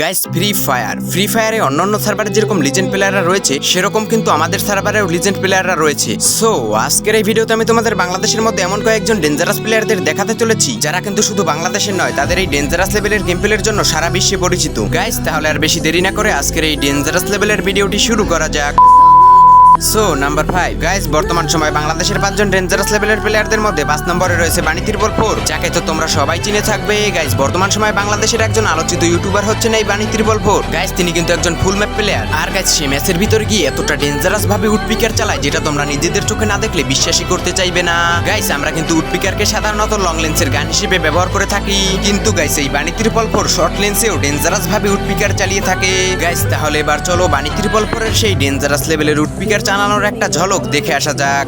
Guys free fire free ফায়ারে অন্যান্য সার্ভারে যেরকম লিজেন্ড প্লেয়াররা রয়েছে, সেরকম কিন্তু আমাদের সার্ভারেও লিজেন্ড প্লেয়াররা রয়েছে। সো আজকের এই ভিডিওতে আমি তোমাদের বাংলাদেশের মধ্যে এমন কয়েকজন ডেঞ্জারাস প্লেয়ারদের দেখাতে চলেছি, যারা কিন্তু শুধু বাংলাদেশের নয়, তাদের এই ডেঞ্জারাস লেভেলের গেম প্লের জন্য সারা বিশ্বে পরিচিত। গাইস তাহলে আর বেশি দেরি না করে আজকের এই ডেঞ্জারাস লেভেলের ভিডিওটি শুরু করা যাক। সো নাম্বার ফাইভ গাইস বর্তমান সময় বাংলাদেশের পাঁচজন ডেঞ্জারাস লেভেলের প্লেয়ারদের মধ্যে পাঁচ নম্বরে রয়েছে বাণী ত্রিপল ফোর, যাকে তো তোমরা সবাই চিনে থাকবে। গাইস বর্তমান সময় বাংলাদেশের একজন আলোচিত ইউটিউবার হচ্ছেন এই বাণী ত্রিপল ফোর। গাইস তিনি কিন্তু একজন ফুল ম্যাপ প্লেয়ার আর গাইস সে ম্যাচের ভিতরে গিয়ে এতটা ডেঞ্জারাস ভাবে উডপিকার চালায়, যেটা তোমরা নিজেদের চোখে না দেখলে বিশ্বাসই করতে চাইবে না। গাইস আমরা কিন্তু উডপিকারকে সাধারণত লং লেন্সের গান হিসেবে ব্যবহার করে থাকি। কিন্তু গাইস এই বাণী ত্রিপল ফোর শর্ট লেন্সেও ডেঞ্জারাস ভাবে উডপিকার চালিয়ে থাকে। গাইস তাহলে এবার চলো বাণী ত্রিপল ফোরের সেই ডেঞ্জারাস লেভেলের উডপিকার চালানোর একটা ঝলক দেখে আসা যাক।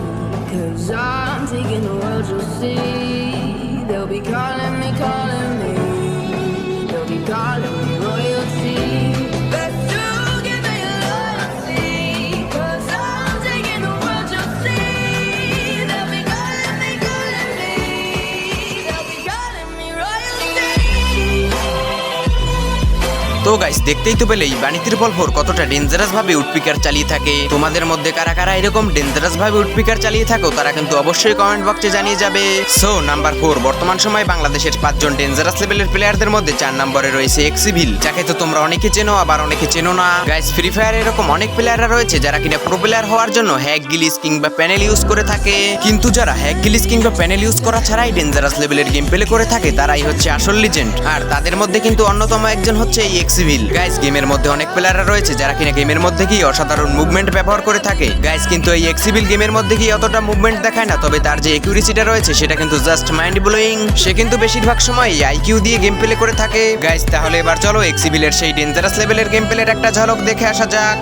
তো গাইস দেখতেই তো পেলেই বাণী ত্রিপল ফোর কতটা ডেঞ্জারাস ভাবে উডপিকার চালিয়ে থাকে। তোমাদের মধ্যে কারা কারা এরকম ডেঞ্জারাস ভাবে উডপিকার চালিয়ে থাকো, তারা কিন্তু অবশ্যই কমেন্ট বক্সে জানিয়ে যাবে। সো নাম্বার ফোর বর্তমান সময় বাংলাদেশের পাঁচজন ডেঞ্জারাস লেভেলের প্লেয়ারদের মধ্যে চার নম্বরে রয়েছে এক্সিভিল যাকে তো তোমরা অনেকে চেনো, আবার অনেকে চেনো না। গাইস ফ্রি ফায়ার এরকম অনেক প্লেয়াররা রয়েছে যারা কিনা প্রো প্লেয়ার হওয়ার জন্য হ্যাক গিলিস কিংবা প্যানেল ইউজ করে থাকে। কিন্তু যারা হ্যাক গিলিস কিংবা প্যানেল ইউজ করা ছাড়াই ডেঞ্জারাস লেভেলের গেম প্লে করে থাকে, তারাই হচ্ছে আসল লিজেন্ড আর তাদের মধ্যে কিন্তু অন্যতম একজন হচ্ছে এই এক্সিভিল গাইস গেমের মধ্যে অনেক প্লেয়াররা রয়েছে যারা কিনা গেমের মধ্যে কি অসাধারণ মুভমেন্ট ব্যবহার করে থাকে। গাইস কিন্তু এই এক্সিবিল গেমের মধ্যে কি অতটা মুভমেন্ট দেখায় না, তবে তার যে একিউরেসিটা রয়েছে সেটা কিন্তু জাস্ট মাইন্ড ব্লোয়িং সে কিন্তু বেশিরভাগ সময় আইকিউ দিয়ে গেম প্লে করে থাকে। গাইস তাহলে এবার চলো এক্সিবিলের সেই ডেঞ্জারাস লেভেলের গেম প্লের একটা ঝলক দেখে আসা যাক।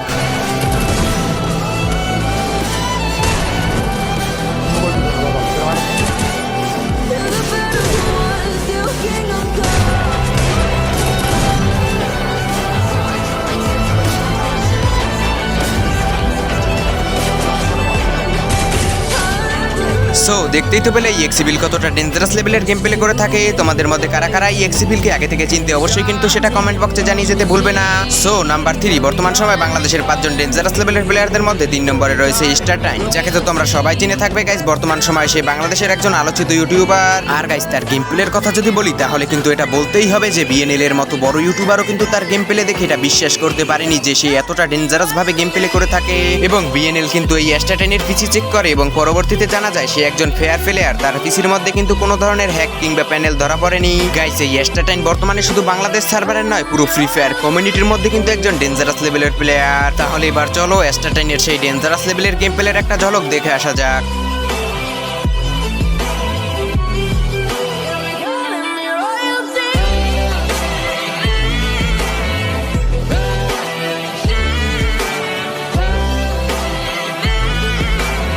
সো, দেখতেই তো পেলে এক্সিবিল কতটা ডেঞ্জারাস লেভেলের গেম প্লে করে থাকে। তোমাদের মধ্যে কারা কারা এক্সিবিলকে আগে থেকে চিনতে অবশ্যই কিন্তু সেটা কমেন্ট বক্সে জানিয়ে যেতে ভুলবে না। সো নাম্বার থ্রি বর্তমান সময় বাংলাদেশের পাঁচজন ডেঞ্জারাস লেভেলের প্লেয়ারদের মধ্যে তিন নম্বরে রয়েছে স্টার টাইম যাকে তো তোমরা সবাই চিনে থাকবে গাইস বর্তমান সময় সে বাংলাদেশের একজন আলোচিত ইউটিউবার আর গাইস তার গেম প্লের কথা যদি বলি, তাহলে কিন্তু এটা বলতেই হবে যে বিএনএল এর মতো বড় ইউটিউবারও কিন্তু তার গেম প্লে দেখে এটা বিশ্বাস করতে পারেনি যে সে এতটা ডেঞ্জারাস ভাবে গেম প্লে করে থাকে। এবং বিএনএল কিন্তু এই স্টার্টেনের পিসি চেক করে এবং পরবর্তীতে জানা যায় সে একজন ফেয়ার প্লেয়ার তার পিসির মধ্যে কিন্তু কোনো ধরনের হ্যাক কিংবা প্যানেল ধরা পড়েনি। এই এস্টাটাইন বর্তমানে শুধু বাংলাদেশ সার্ভারের নয়, পুরো ফ্রি ফায়ার কমিউনিটির মধ্যে কিন্তু একজন ডেঞ্জারাস লেভেলের প্লেয়ার তাহলে এবার চলো এস্টাটাইনের সেই ডেঞ্জারাস লেভেলের গেম প্লেয়ার একটা ঝলক দেখে আসা যাক।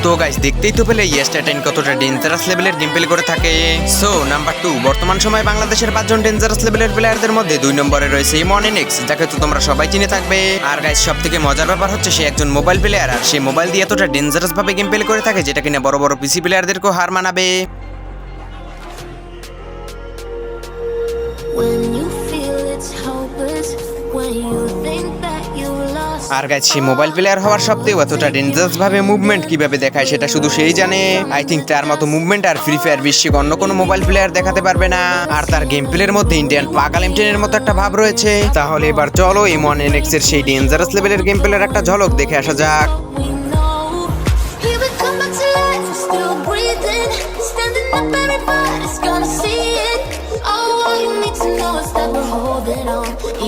তো গাইস দেখতেই তো পেলে ইয়েস্টারটাইন কতটা ডেঞ্জারাস লেভেলের গেম প্লে করে থাকে। সো নাম্বার টু বর্তমান সময় বাংলাদেশের পাঁচজন ডেঞ্জারাস লেভেলের প্লেয়ারদের মধ্যে দুই নম্বরে রয়েছে ইমন এক্স যাকে তো তোমরা সবাই চিনে থাকবে। আর গাইস সব থেকে মজার ব্যাপার হচ্ছে সে একজন মোবাইল প্লেয়ার আর সে মোবাইল দিয়ে এতটা ডেঞ্জারাস ভাবে গেম প্লে করে থাকে, যেটা কিনা বড় বড় পিসি প্লেয়ারদেরকেও হার মানাবে। আর গাইস সে মোবাইল প্লেয়ার হওয়ার সত্ত্বেও এতটা ডেঞ্জারাস ভাবে মুভমেন্ট কীভাবে দেখায় সেটা শুধু সেই জানে। আই থিঙ্ক তার মতো মুভমেন্ট আর ফ্রি ফায়ার বিশ্বে অন্য কোনো মোবাইল প্লেয়ার দেখাতে পারবে না। আর তার গেম প্লের মধ্যে ইন্ডিয়ান পাগাল এমটেনের মতো একটা ভাব রয়েছে। তাহলে এবার চলো এম ওয়ান এনএক্স এর সেই ডেঞ্জারাস লেভেলের গেম প্লের একটা ঝলক দেখে আসা যাক।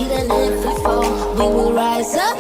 Even if we fall, we will rise up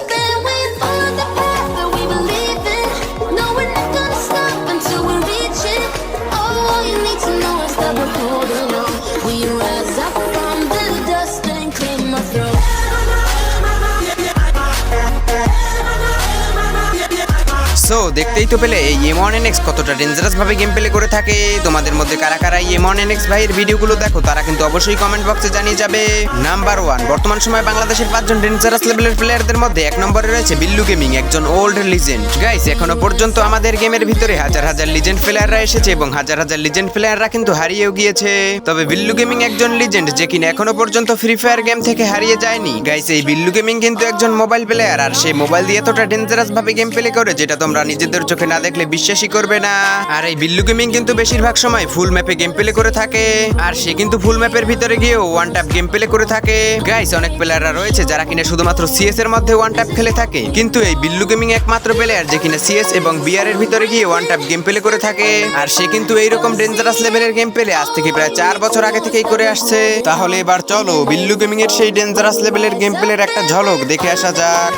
so দেখতেই তো পেলে, এই এমন এনএক্স কতটা ডেঞ্জারাস ভাবে গেম প্লে করে থাকে। তোমাদের মধ্যে কারা কারা এমন এনএক্স ভাইয়ের ভিডিওগুলো দেখো, তারা কিন্তু অবশ্যই কমেন্ট বক্সে জানিয়ে যাবে। নাম্বার ওয়ান বর্তমান সময়ে বাংলাদেশের পাঁচজন ডেঞ্জারাস লেভেলের প্লেয়ারদের মধ্যে এক নম্বরে রয়েছে বিল্লু গেমিং একজন ওল্ড লিজেন্ড গাইস এখনও পর্যন্ত আমাদের গেমের ভিতরে হাজার হাজার লিজেন্ড প্লেয়াররা এসেছে এবং হাজার হাজার লিজেন্ড প্লেয়াররা কিন্তু হারিয়েও গিয়েছে। তবে বিল্লু গেমিং একজন লিজেন্ড যে কিনা এখনও পর্যন্ত ফ্রি ফায়ার গেম থেকে হারিয়ে যায়নি। গাইস এই বিল্লু গেমিং কিন্তু একজন মোবাইল প্লেয়ার আর সেই মোবাইল দিয়ে এতটা ডেঞ্জারাস ভাবে গেম প্লে করে, যেটা তোমরা নিজেদের চোখে না দেখলে বিশ্বাসই করবে না। আর এই বিল্লু গেমিং কিন্তু বেশিরভাগ সময় ফুল ম্যাপে গেম প্লে করে থাকে। আর সে কিন্তু ফুল ম্যাপের ভিতরে গিয়েও ওয়ান ট্যাপ গেম প্লে করে থাকে। গাইস অনেক প্লেয়াররা রয়েছে যারা কিনা শুধুমাত্র সিএস এর মধ্যে ওয়ান ট্যাপ খেলে থাকে। কিন্তু এই বিল্লু গেমিং একমাত্র প্লেয়ার যে কিনা সিএস এবং বিআর এর ভিতরে গিয়ে ওয়ান ট্যাপ গেম প্লে করে থাকে। আর সে কিন্তু এইরকম ডেঞ্জারাস লেভেলের গেম প্লে আজ থেকে প্রায় চার বছর আগে থেকেই করে আসছে। তাহলে এবার চলো বিল্লু গেমিং এর সেই ডেঞ্জারাস লেভেলের গেম প্লের একটা ঝলক দেখে আসা যাক।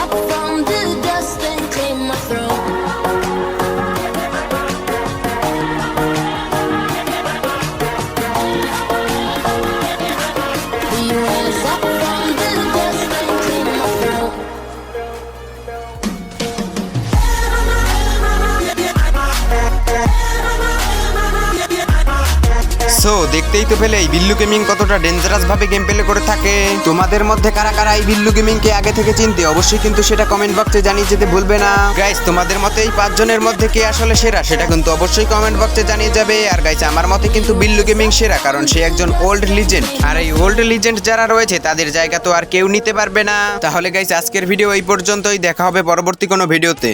Up from সো দেখতেই তো পেলে, এই বিল্লু গেমিং কতটা ডেঞ্জারাস ভাবে গেম প্লে করে থাকে। তোমাদের মধ্যে কারা কারা এই বিল্লু গেমিং কে আগে থেকে চিনতে, অবশ্যই কিন্তু সেটা কমেন্ট বক্সে জানিয়ে যেতে ভুলবে না। গাইস তোমাদের মতে এই পাঁচজনের মধ্যে কে আসলে সেরা, সেটা কিন্তু অবশ্যই কমেন্ট বক্সে জানিয়ে যাবে। আর গাইস আমার মতে কিন্তু বিল্লু গেমিং সেরা, কারণ সে একজন ওল্ড লিজেন্ড আর এই ওল্ড লিজেন্ড যারা রয়েছে, তাদের জায়গা তো আর কেউ নিতে পারবে না। তাহলে গাইস আজকের ভিডিও এই পর্যন্তই, দেখা হবে পরবর্তী কোনো ভিডিওতে